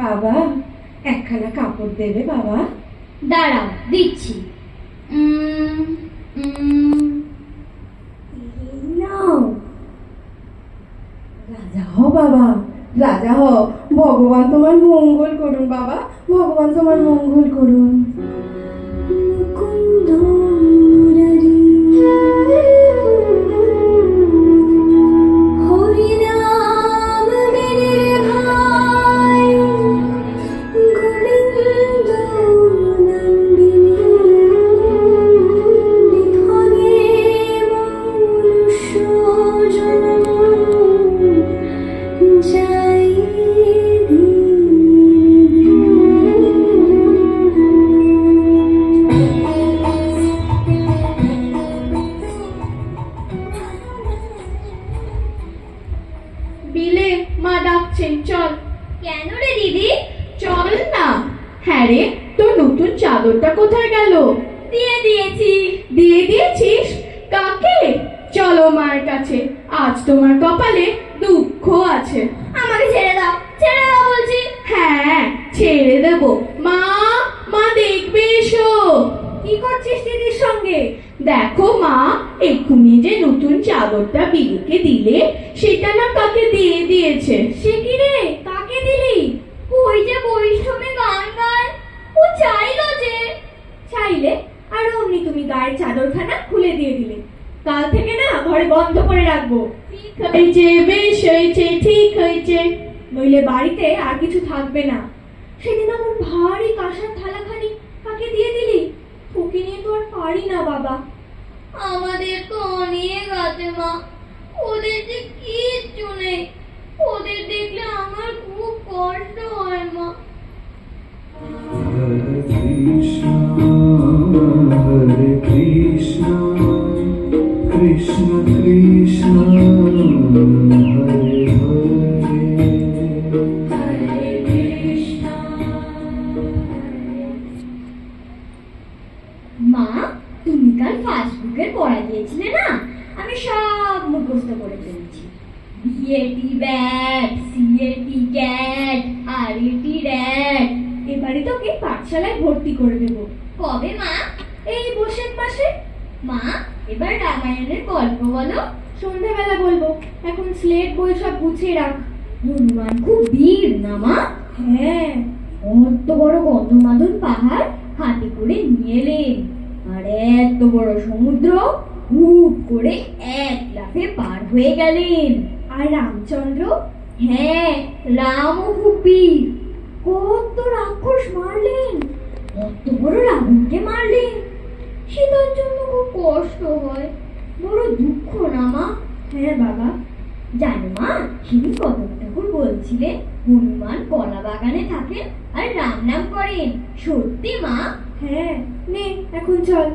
বাবা একখানা কাপড় দেবে বাবা? দাঁড়াও দিচ্ছি। রাজা হও বাবা। রাজা হও ভগবান তোমার মঙ্গল করুন বাবা ভগবান তোমার মঙ্গল করুন। চল। কেন রে দিদি? চল না। হ্যাঁ রে তোর নতুন চাদরটা কোথায় গেল? দিয়ে দিয়েছি। দিয়ে দিয়েছিস? কাকে? চলো মার কাছে। আজ তোমার কপালে দুঃখ আছে। আমাকে ছেড়ে দাও ছেড়ে দাও বলছি। হ্যাঁ ছেড়ে দেব। মা মা দেখবে এসো। কি করছিস দিদির সঙ্গে? দেখো মা এক্ষুনি যে নতুন চাদরটা বিলুকে দিলে সেটা না কাকে দিয়ে দিয়েছে? সে কি রে কাকে দিলি ওই যে বৈষ্ণবে গান গায় ও চাইলো যে চাইলে আর অমনি তুমি গায়ের চাদরখানা খুলে দিয়ে দিলে। কাল থেকে না ঘরে বন্ধ করে রাখব। ঠিক হয়েছে বেশ হয়েছে ঠিক হয়েছে নইলে বাড়িতে আর কিছু থাকবে না। সেদিন আমার ভারী কাঁসার থালাখানি কাকে দিয়ে দিলি? ওকে নিয়ে তো আর পারি না, বাবা। আমাদের তো অনেক আছে, মা। ওদের যে কিচ্ছু নেই। মা, তুমি কাল ফাস্টবুকের পড়া দিয়েছিলে না? আমি সব মুখস্থ করে ফেলেছি। BAT bat CAT cat RAT rat এবারে তোকে পাঠশালায় ভর্তি করে দেব। কবে মা? এই বসেন পাশে মা, এবার রামায়ণের গল্প বলো। সন্ধ্যাবেলা বলব। এখন স্লেট বই সব গুছিয়ে রাখ। হনুমান খুব বীর না মা? হ্যাঁ অত বড় গন্ধমাদন পাহাড় হাতে করে নিয়ে এলেন। আর এত বড় সমুদ্র হুপ করে এক লাফে পার হয়ে গেলেন। আর রামচন্দ্র হ্যাঁ রাম ও হুপির কত রাক্ষস মারলেন, কত বড় রাবণকে মারলেন। সীতার জন্য খুব কষ্ট হয়, বড় দুঃখ না মা? হ্যাঁ বাবা। জানো মা সেদিন কত ঠাকুর বলছিলেন হনুমান কলা বাগানে থাকেন আর রাম নাম করেন। সত্যি মা? হ্যাঁ নে এখন চল।